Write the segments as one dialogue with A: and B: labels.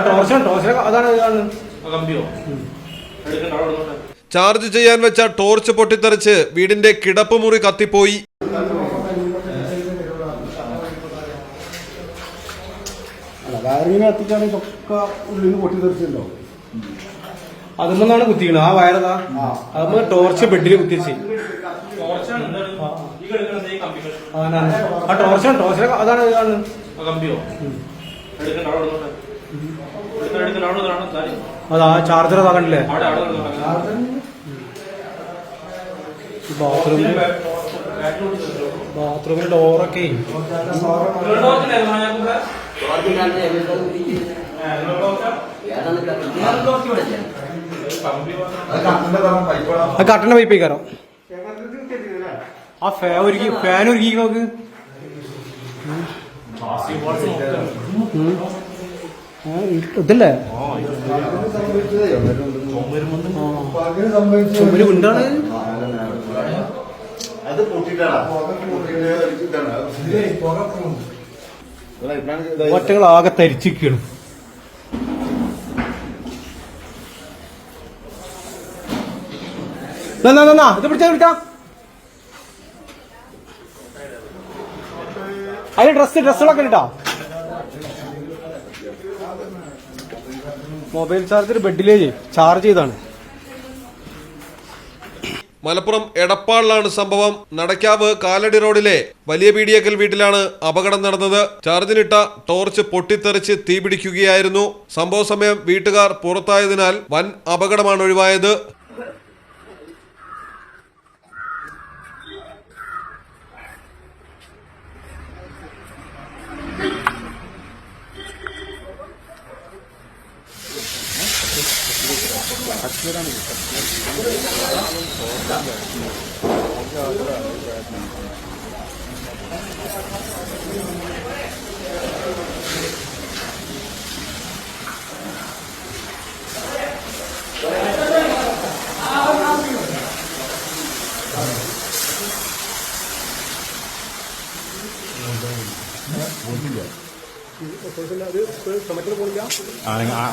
A: Torch അതാണ്
B: കമ്പിയോ?
C: Charge ചെയ്യാൻ വെച്ച ടോർച്ച് പൊട്ടിത്തെറിച്ച് വീടിന്റെ കിടപ്പുമുറി കത്തിപ്പോയി.
D: വയറിങ്ങിനെ ഒക്കെ ഉള്ളിൽ പൊട്ടിത്തെറിച്ചല്ലോ.
A: കുത്തിക്കണത്. ആ വയറതാ
D: ആ.
A: അത് ടോർച്ച് ബെഡിൽ കുത്തിച്ച് ആ. ടോർച്ചാണ് ടോർച്ചിനെ അതാണ്.
B: കമ്പിയോ? എടുക്കണ്ട അവിടെ ആ.
A: അതാ ചാർജർ
B: തകണ്ടില്ലേ.
A: ബാത്റൂമിൽ? ബാത്റൂമിൽ ഡോറൊക്കെ ആ കട്ടന്റെ പൈപ്പ് കയറാം ആ ഫാൻ ഒരുക്കി ഫാൻ ഒരുക്കി നോക്ക് ഇതല്ലേ? വിണ്ടാണ്
E: അത് പൊട്ടിട്ടാണ്
A: ഒറ്റകൾ ആകെ തരിച്ചിരിക്കണം ഇത് പിടിച്ചാ പിടിച്ചാ. അതിന് ഡ്രസ് ഡ്രസ്സുകളൊക്കെ ഇട്ടാ. മൊബൈൽ ചാർജർ ബെഡിലേ ചാർജ് ചെയ്താണ്.
C: മലപ്പുറം എടപ്പാളിലാണ് സംഭവം. നടക്കാവ് കാലടി റോഡിലെ വലിയ പീടിയക്കൽ വീട്ടിലാണ് അപകടം നടന്നത്. ചാർജിനിട്ട ടോർച്ച് പൊട്ടിത്തെറിച്ച് തീപിടിക്കുകയായിരുന്നു സംഭവ സമയം വീട്ടുകാർ പുറത്തായതിനാൽ വൻ അപകടമാണ് ഒഴിവായത്.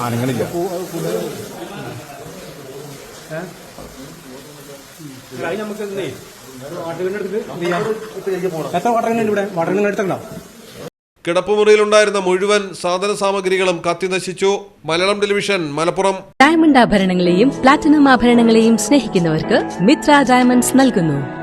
D: അനങ്ങണില്ല
A: അതിന് നമുക്ക് ഇന്നേ വാട്ടർ എടുത്തിട്ട് എത്ര വാട്ടർ ഇവിടെ? വാട്ടർ എടുത്തുണ്ടോ
C: കിടപ്പുമുറിയിലുണ്ടായിരുന്ന മുഴുവൻ സാധന സാമഗ്രികളും കത്തി നശിച്ചു. മലയാളം ടെലിവിഷൻ മലപ്പുറം.
F: ഡയമണ്ട് ആഭരണങ്ങളെയും പ്ലാറ്റിനം ആഭരണങ്ങളെയും സ്നേഹിക്കുന്നവർക്ക് മിത്ര ഡയമണ്ട്സ് നൽകുന്നു.